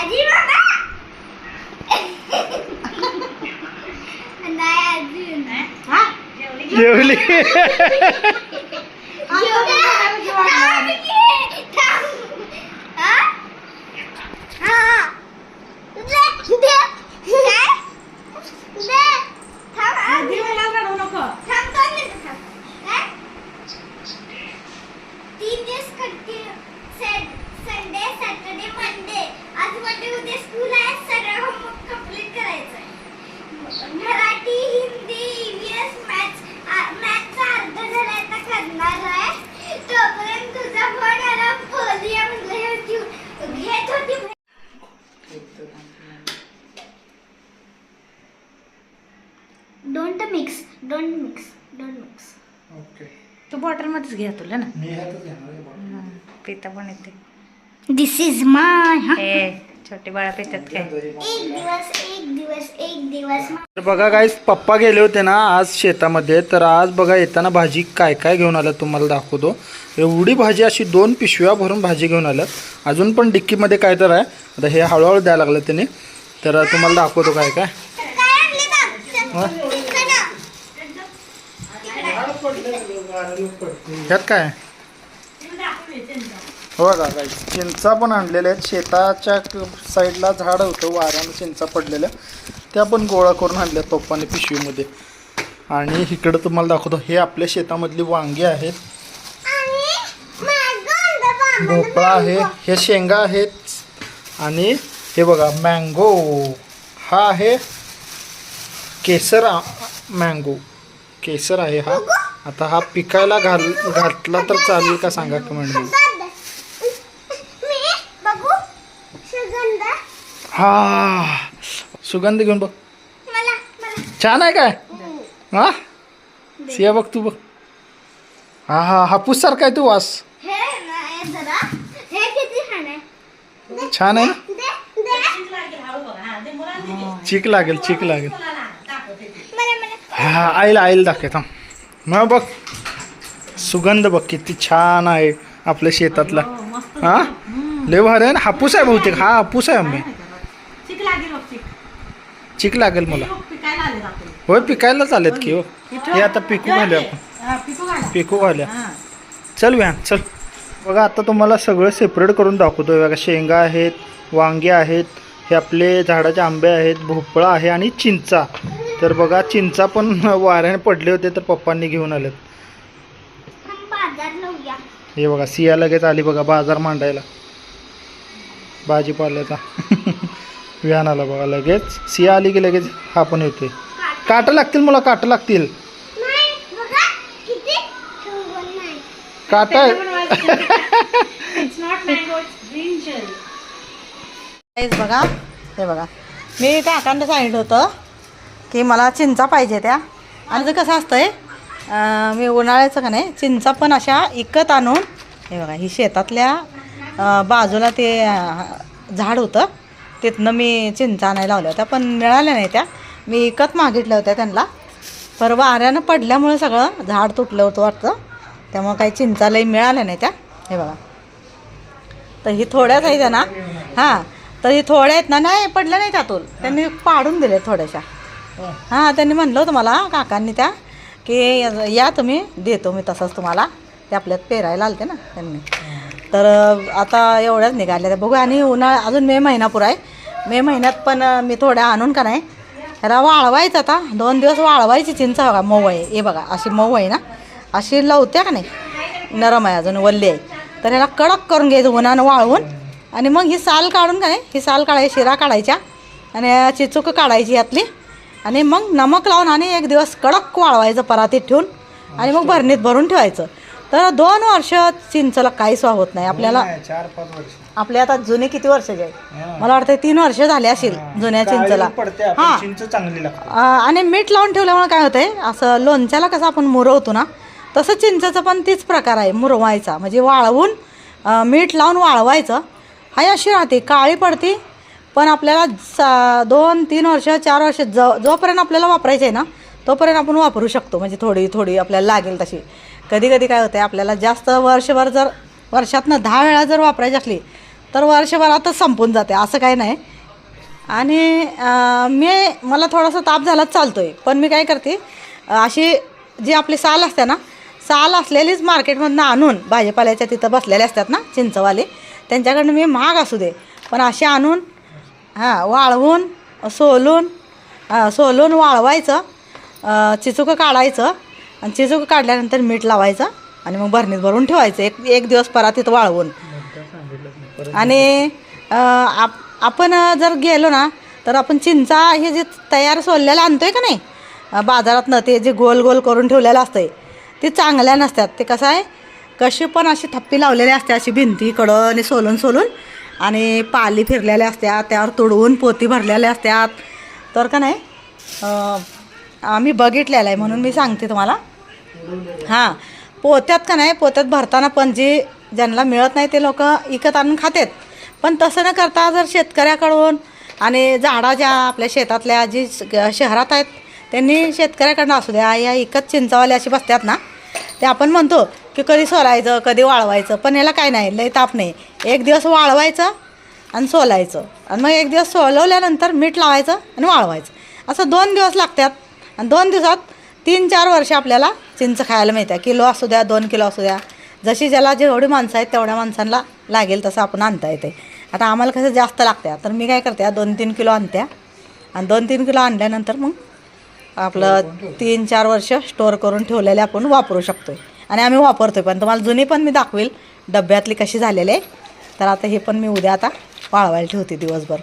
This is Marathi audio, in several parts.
आजी बाबा नाही अजून हा जेवली. हा? हा. संडे आज मंडे उद्या स्कूल आहे सगळं होमवर्क कंप्लीट करायचं मराठी हिंदी ईव्हीएस मॅथ्स मॅथ्सचा अर्ध झाला आता करणार आहे. तोपर्यंत तुझा फोन आला बोलूया म्हणलं हे घेऊ- घेत होती. Don't mix don't mix don't mix okay तू बॉटलमध्येच घ्या तुला ना. मी ह्यातच घेणार आहे बघ. पिता पण येते. दिस इज माय ए छोटे बाळा पितात काय? एक दिवस एक दिवस एक दिवस. तर बघा गाईस पप्पा गेले होते ना आज शेतामध्ये. तर आज बघा येताना भाजी काय काय घेऊन आलं तुम्हाला दाखवतो. एवढी भाजी अशी दोन पिशव्या भरून भाजी घेऊन आल्यात अजून पण डिक्कीमध्ये काय तर आहे. आता हे हळूहळू द्यायला लागलं त्याने. तर तुम्हाला दाखवतो काय काय. काय आणले हा? ह्यात काय? आहे? हो बघा चिंचा पण आणलेल्या आहेत. शेताच्या साईडला झाड होतं वाऱ्यानं चिंचा पडलेल्या. त्या पण गोळा करून आणल्या पप्पाने पिशवीमध्ये. आणि इकडं तुम्हाला दाखवतो हे आपल्या शेतामधली वांगी आहेत. भोपळा आहे हे शेंगा आहेत. आणि हे बघा मँगो हा आहे केसर मँगो केसर आहे हा. आता हा पिकायला घाल घातला तर चालेल का सांगा कमेंट हा सुगंध घेऊन बघ. मला मला. छान आहे काय? हा. सिया बघ तू बघ. हा हा हापूस सारखा आहे तू वास. हे हे छान आहे. छान आहे ना? दे दे. चिक लागेल चिक लागेल. मला. मला हा आईला आईला दाखव थांब. मग बघ. सुगंध बघ किती छान आहे आपल्या शेतातला. हा लय भारी आहे ना? हापूस आहे बहुतेक. हा हापूस आहे आम्ही चिक लागेल मला. होय पिकायला चालेत की हो. हे आता पिकू घालूया आपण. हा, पिकू घाला. पिकू घालूया. हा. चल व्या चल. बघा आता तुम्हाला सगळं सेपरेट करून दाखवतो बघा शेंगा आहेत वांगे आहेत हे आपले झाडाचे आंबे आहेत भोपळा आहे आणि चिंचा. तर बघा चिंचा पण वाऱ्याने पडले होते तर पप्पांनी घेऊन आलेत. हे बघा सिया लगेच आली बघा बाजार मांडायला. भाजीपाल्याचा. व्यान आला बघा लगेच. सिया आली की लगेच हा पण येतोय. काटं लागतील मला काटं लागतील. नाही बघा किती सुगंध नाही. काटा बघा हे बघा. मी काकांना सांगितलं होतं की मला चिंचा पाहिजे त्या. आणि ते कसं असतंय मी उन्हाळ्याचं का नाही चिंचा पण अशा इकत आणून हे बघा ही शेतातल्या बाजूला ते झाड होतं. तिथनं मी चिंचा आणायला लावल्या होत्या पण मिळाल्या नाही त्या. मी इकत मागितल्या होत्या त्यांना. पर वाऱ्यानं पडल्यामुळे सगळं झाड तुटलं होतं वाटतं. त्यामुळं काही चिंचा लई मिळाल्या नाही त्या. हे बघा. तर ही थोड्याच आहेत ना. हां. तर ही थोड्या आहेत ना. नाही पडल्या नाही त्यातून. त्यांनी पाडून दिले थोड्याशा. हां त्यांनी म्हणलं होतं मला काकांनी त्या की या तुम्ही देतो मी तसंच तुम्हाला. ते आपल्यात पेरायला आलते ना त्यांनी. तर आता एवढ्याच निघाल्या. त्या बघू आणि उन्हाळा अजून मे महिना पुरा आहे. मे महिन्यात पण मी थोड्या आणून का नाही. ह्याला वाळवायचं आता. दोन दिवस वाळवायची चिंच बघा मऊ आहे. हे बघा अशी मऊ आहे ना. अशी लावत्या का नाही? नरम आहे अजून वल्ली आहे. तर ह्याला कडक करून घ्यायचं उन्हानं वाळवून. आणि मग ही साल काढून का नाही ही साल काढायची शिरा काढायच्या. आणि चिचूक काढायची यातली. आणि मग नमक लावून आणि एक दिवस कडक वाळवायचं परातीत ठेवून. आणि मग भरणीत भरून ठेवायचं. तर दोन वर्ष चिंचला काहीच होत नाही. आपल्याला चार पाच वर्ष. आपले आता जुने किती आहे? हा. मला वाटतं तीन वर्ष झाले असेल जुन्या चिंचला हा. चिंच चांगली अ, आणि मीठ लावून ठेवल्यामुळे काय होतंय? असं लोणच्याला कसं आपण मुरवतो ना तसं चिंचेचं पण तीच प्रकार आहे मुरवायचा. म्हणजे वाळवून अ, मीठ लावून वाळवायचं. हाय अशी राहते काळी पडते पण आपल्याला सा दोन तीन वर्ष चार वर्ष जो जोपर्यंत आपल्याला वापरायचे आहे ना तोपर्यंत आपण वापरू शकतो. म्हणजे थोडी थोडी आपल्याला लागेल तशी. कधी कधी काय होतं आपल्याला जास्त वर्षभर जर वर्षातनं दहा वेळा जर वापरायची असली तर वर्षभरातच संपून जाते असं काही नाही. आणि मी मला थोडासा ताप झालाच चालतो आहे पण मी काय करते अशी जी आपली साल असते ना साल असलेलीच मार्केटमधनं आणून भाजीपाल्याच्या तिथं बसलेल्या असतात ना चिंचवाले त्यांच्याकडनं मी महाग असू दे पण असे आणून हां वाळवून सोलून सोलून वाळवायचं चिचुकं काढायचं आणि चिजूक काढल्यानंतर मीठ लावायचं आणि मग भरणीत भरून ठेवायचं. एक एक दिवस परातीत वाळवून. आणि आप आपण जर गेलो ना तर आपण चिंचा हे जे तयार सोललेलं आणतोय का नाही बाजारात न ते जे गोल गोल करून ठेवलेलं असतंय ते चांगल्या नसतात. ते कसं आहे कशी पण अशी थप्पी लावलेली असते अशी भिंतीकडं आणि सोलून सोलून आणि पाली फिरलेल्या असत्यात त्यावर तुडवून पोती भरलेल्या असतात तर का नाही आम्ही बघितलेलं आहे म्हणून मी सांगते तुम्हाला. हां. पोत्यात का नाही पोत्यात भरताना पण जे ज्यांना मिळत नाही ते लोक इकत आणून खातात. पण तसं न करता जर शेतकऱ्याकडून आणि झाडा ज्या आपल्या शेतातल्या जी श- शहरात आहेत त्यांनी शेतकऱ्याकडनं असू द्या या इकत चिंचावाले अशी बसतात ना ते आपण म्हणतो की कधी सोलायचं कधी वाळवायचं पण याला काय नाही लय ताप नाही. एक दिवस वाळवायचं आणि सोलायचं. आणि मग एक दिवस सोलवल्यानंतर मीठ लावायचं आणि वाळवायचं. असं दोन दिवस लागतात आणि दोन दिवसात तीन चार वर्ष आपल्याला चिंच खायला मिळते. किलो असू द्या दोन किलो असू द्या. जशी ज्याला जेवढी माणसं आहेत तेवढ्या माणसांना लागेल तसं आपण आणता येते. आता आम्हाला कसं जास्त लागत्या तर मी काय करते दोन तीन किलो आणत्या आणि दोन तीन किलो आणल्यानंतर मग आपलं तीन चार वर्ष स्टोअर करून ठेवलेले आपण वापरू शकतो आणि आम्ही वापरतोय पण. तुम्हाला जुनी पण मी दाखवेल. डब्यातली कशी झालेली आहे. तर आता हे पण मी उद्या आता वाळवायला ठेवते दिवसभर.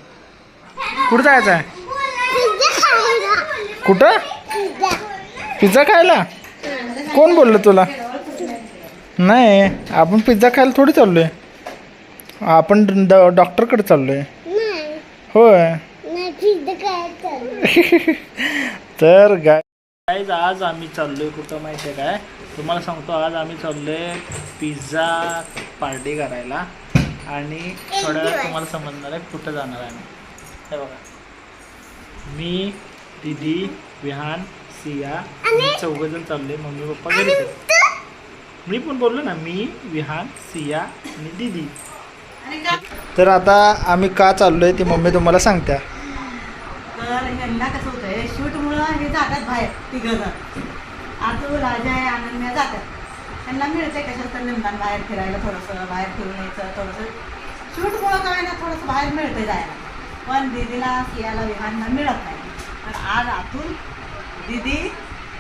कुठं जायचं आहे कुठं? पिझ्झा खायला? कोण बोललं तुला? नाही आपण पिझ्झा खायला थोडी चाललो आहे आपण ड- चाललो आहे होय. तर गाय गाईज आज आम्ही चाललो आहे कुठं माहिती आहे काय? तुम्हाला सांगतो आज आम्ही चाललो आहे पिझ्झा पार्टी करायला. आणि थोड्या वेळात तुम्हाला समजणार आहे कुठं जाणार आहे हे बघा. मी दीदी विहान सिया मी चौघजण चाललोय मम्मी पप्पा घरी. मी पण बोललो ना मी विहान सिया आणि दीदी. तर आता आम्ही का चाललोय ती मम्मी तुम्हाला सांगत्या. तर ह्यांना कसं होतंय शूटमुळं हे जातात बाहेर तिघं आता राजा आहे अनन्या जातात. त्यांना मिळते कशात तर निमतान बाहेर फिरायला थोडंसं बाहेर फिरून यायचं थोडंसं. शूटमुळं काय ना थोडंसं बाहेर मिळते जायला. पण दीदीला सियाला विहानला मिळत नाही. पण आज आतून दीदी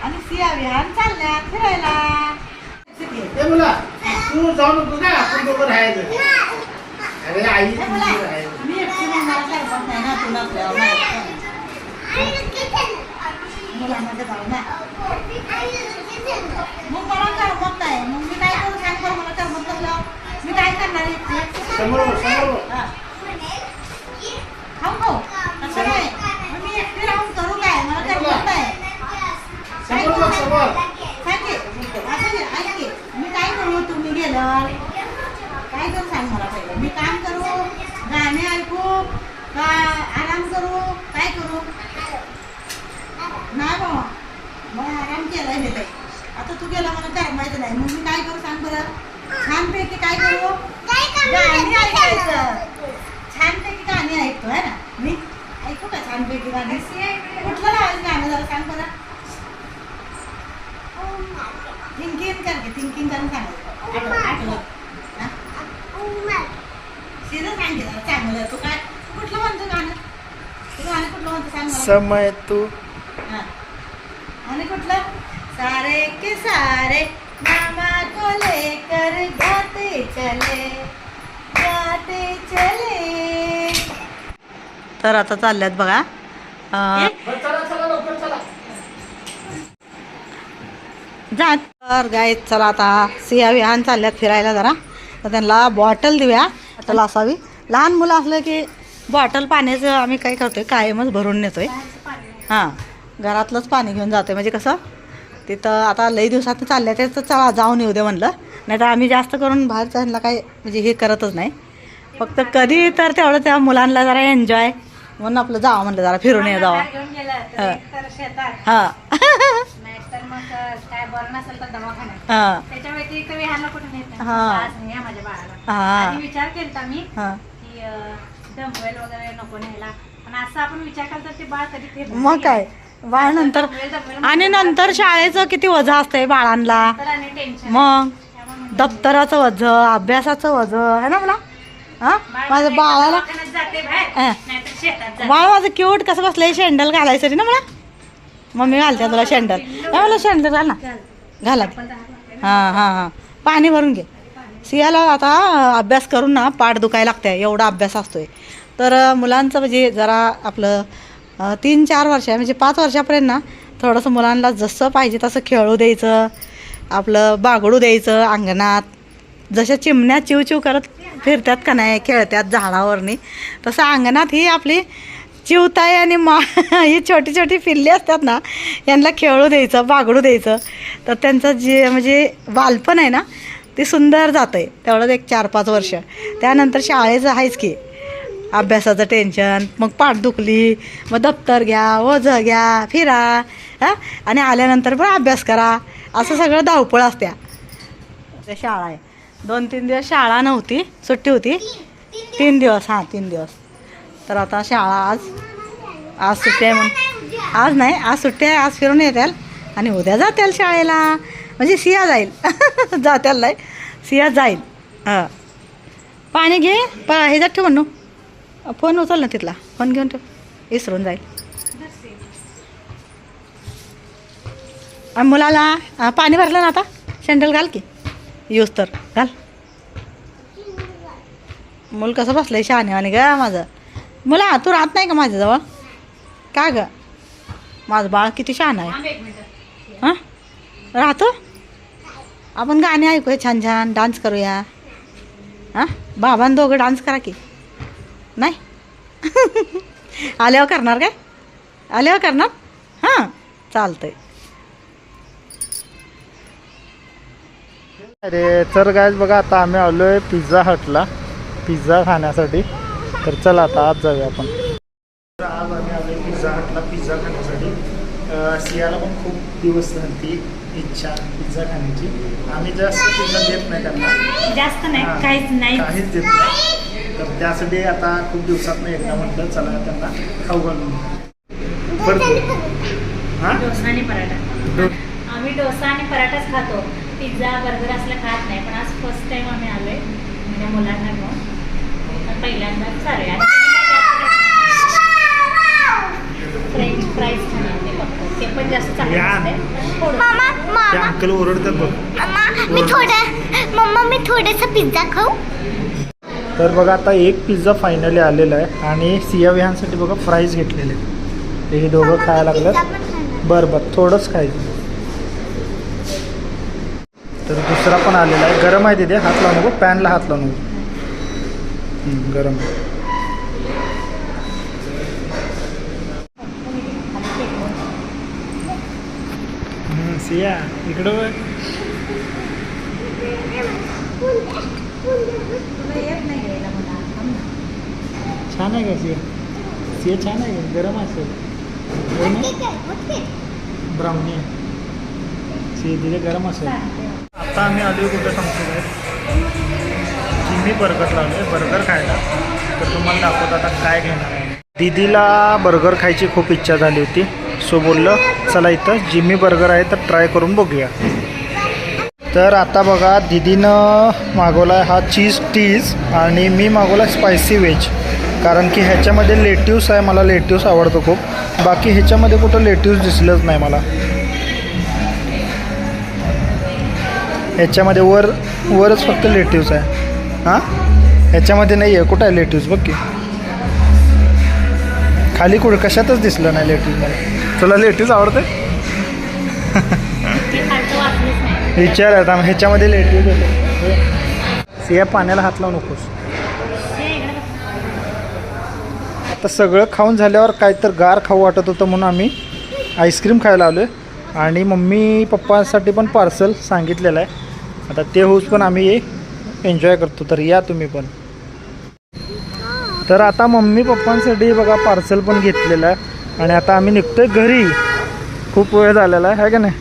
आणि सिया विहान चालल्या फिरायला. ते मुला तू जाऊ नको का? आपण दोघं राहायचं. अरे आई मुला, मी एकटी मला करमत नाही ना तुला नाही. मुलांमध्ये जाऊ ना मग मला करमत नाही. मग मी काय करू? सांग बरं मला करमत नसल्यावर मी काय करणार एकटी? समोर समोर हा. खाऊ खाऊ असं नाही मग मी एकटी राहून करू काय मला करमत नाही काय समोर करू बघ, समोर. सांग की. असं की, ऐक की. मी काय करू तुम्ही गेल्यावर काय करू सांग मला पहिलं. मी काम करू गाणे ऐकू का आराम करू काय करू? नाही बाबा मग आराम ताई. आता तू गेला मला करमायचं नाही. मग मी काय करू सांग बरं. छानपैकी काय करू? गाणी ऐकायचं. छानपैकी गाणी ऐकतो ना? मी? ऐकू का छानपैकी गाणी? कुठलं लावायचं गाणं जरा सांग बरं. थिंकिंग कर की थिंकिंग करून हा? सीधं चांगलं तू काय कुठलं म्हणतो गाणं तू गाणं कुठलं म्हणतो सांग मला समय तू हा. आणि कुठलं सारे के सारे मामा को लेकर गाते चले गाते चले तर आता चालल्यात बघा अं, जा तर गाय चला आता सिया विहान चालल्यात फिरायला जरा. तर त्यांना बॉटल देऊया. बॉटल असावी. लहान मुलं असलं की बॉटल पाण्याचं आम्ही काय करतोय कायमच भरून नेतोय. हां घरातलंच पाणी घेऊन जातोय. म्हणजे कसं तिथं आता लई दिवसात चालल्या ते तर चला जाऊन येऊ दे म्हणलं. नाही तर आम्ही जास्त करून बाहेरच्या ह्यांना काय म्हणजे हे करतच नाही. फक्त कधी तर तेवढं त्या मुलांना जरा एन्जॉय म्हणून आपलं जावं म्हणलं जरा फिरून ये जावा. हा. एक तर शेतात हां नाहीतर मग काय बरं नसेल तर दवाखान्यात. हां. त्याच्या व्यतिरिक्त विहारला कुठे नेत नाही. हा. आज नाही आहे माझ्या बाळाला. हा. आणि विचार केलता मी हां. की डंबेल वगैरे नको न्यायला. पण असं आपण विचार केला तर ते बाळ कधी फिरणार मग काय? बाळ नंतर आणि नंतर शाळेचं किती वजन असतंय बाळांना तर आणि टेन्शन. मग? दप्तराचं वज अभ्यासाचं वज आहे ना मला हा? माझ्या बाळाला जाते बाहेर. नाहीतर शेतात जाते. बाळ माझं क्यूट कसं बसलंय शेंडल घालायचं रे ना मला मम्मी घालते तुला शेंडल मला शेंडर घाल ना. घाला हां हां हां. पाणी भरून घे. सियाला आता अभ्यास करून ना पाठ दुखायला लागते एवढा अभ्यास असतोय. तर मुलांचं म्हणजे जरा आपलं तीन चार वर्ष म्हणजे पाच वर्षापर्यंत ना थोडंसं मुलांना जसं पाहिजे तसं खेळू द्यायचं आपलं बागडू द्यायचं अंगणात. जशा चिमण्या चिवचिव करत फिरतात का नाही खेळतात झाडावरनी तसं अंगणात ही आपली चिवताय आणि मा ही छोटी छोटी फिल्ली असतात ना यांना खेळू द्यायचं बागडू द्यायचं. तर त्यांचं जे म्हणजे बालपण आहे ना ते सुंदर जातं आहे तेवढंच एक चार पाच वर्ष. त्यानंतर शाळेचं आहेच की अभ्यासाचं टेन्शन मग पाठ दुखली मग दप्तर घ्या ओझं घ्या फिरा हां? आणि आल्यानंतर पण अभ्यास करा. असं सगळं धावपळ असत्या. शाळा आहे. दोन तीन दिवस शाळा नव्हती सुट्टी होती. तीन दिवस हां तीन दिवस. तर आता शाळा आज आज सुट्टी आहे म्हणून. आज नाही आज सुट्टी आहे आज फिरून येत्याल. आणि उद्या जात्याल शाळेला. म्हणजे सिया जाईल. जात्याल नाही सिया जाईल. हां. पाणी घे प ह्याच्यात ठेव म्हणू. फोन उचल ना तिथला. फोन घेऊन ठेव. विसरून जाईल. आणि मुलाला पाणी भरलं ना आता? शेंडल घाल की. यूज तर. घाल. मूल कसं बसलं बसलंय? आणि ग माझं. मुला तू राहत नाही का माझ्याजवळ? का ग? माझं बाळ किती शहाणं आहे. थांब एक मिनिट. हां? राहतो? आपण गाणे ऐकूया छान छान डान्स करूया. हां? बाबां दोघं डान्स करा की. नाही? आल्यावर करणार काय? आल्यावर करणार? हां चालतंय. अरे तर काय बघा आता आम्ही आलोय पिझ्झा हटला. पिझ्झा खाण्यासाठी. तर चला आता आज जाऊया आपण. आज आम्ही आलोय पिझ्झा हटला पिझ्झा खाण्यासाठी. सियाला पण खूप दिवस झाली इच्छा पिझ्झा खाण्याची. आम्ही जास्त पिझ्झा देत नाही त्यांना. जास्त नाही काहीच नाही. काहीच देत नाही. तर त्यासाठी आता खूप दिवसात एकदा म्हटलं चला त्यांना खाऊ घालून. हां? डोसा आणि पराठा. आम्ही डोसा आणि पराठाच खातो. पिझ्झा बर्गर असलं खात नाही पण आज फर्स्ट टाइम आम्ही आलोय. म्हणजे मुलांना घेऊन. तर पहिल्यांदा चालूया फ्रेंच फ्राईज खाणार ते फक्त ते पण जास्त चांगलं या. असते पण थोडं. मामा. ते मामा अंकल ओरडतात बघ. मामा मी थोडं मम्मा मी थोडंसं पिझ्झा खाऊ. तर बघा आता एक पिझ्झा फायनली आलेला आहे आणि सिया विहानसाठी बघा फ्राईज घेतलेले. ते हे दोघं खायला लागलं. बरं बरं थोडंच खायचं. तर दुसरा पण आलेला आहे. गरम आहे तिथे हात लावू नको. पॅनला हात लावू नको. गरम. हम्म, सिया इकडं बघ. छान आहे का सिया? सिया छान आहे का? गरम असेल. ब्राऊनी ब्राउनी सिया तिथे गरम असेल. आता आम्ही आलो कुठं सांगतो मी बर्गर लावले. बर्गर खायला. तर तुम्हाला दाखवत आता काय घेणार आहे. दीदीला बर्गर खायची खूप इच्छा झाली होती. सो बोललं चला इथं जिम्मी बर्गर आहे तर ट्राय करून बघूया. तर आता बघा दीदीनं मागवला आहे हा चीज टीज आणि मी मागवला स्पायसी व्हेज. कारण की ह्याच्यामध्ये लेट्यूस आहे मला लेट्यूस आवडतो खूप. बाकी ह्याच्यामध्ये कुठं लेट्यूस दिसलंच नाही मला. ह्याच्यामध्ये वर वरच फक्त लेटिव्स आहे. हां? ह्याच्यामध्ये नाही आहे. कुठं आहे लेटिव्स बघ की. खाली कुठं? कशातच दिसलं नाही मला. तुला लेटिव्स आवडते विचार आता ह्याच्यामध्ये लेटिव्स होते. सिया पाण्याला हात लावू नकोस. आता सगळं खाऊन झाल्यावर काय तर गार खाऊ वाटत होतं म्हणून आम्ही आईस्क्रीम खायला आलो आहे आणि मम्मी पप्पांसाठी पण पार्सल सांगितलेलं आहे. आता ते होऊस पण आम्ही एन्जॉय करतो तर या तुम्ही पण. तर आता मम्मी पप्पांसाठी बघा पार्सल पण घेतलेलं आहे. आणि आता आम्ही निघतोय घरी. खूप वेळ झालेला आहे है का नाही?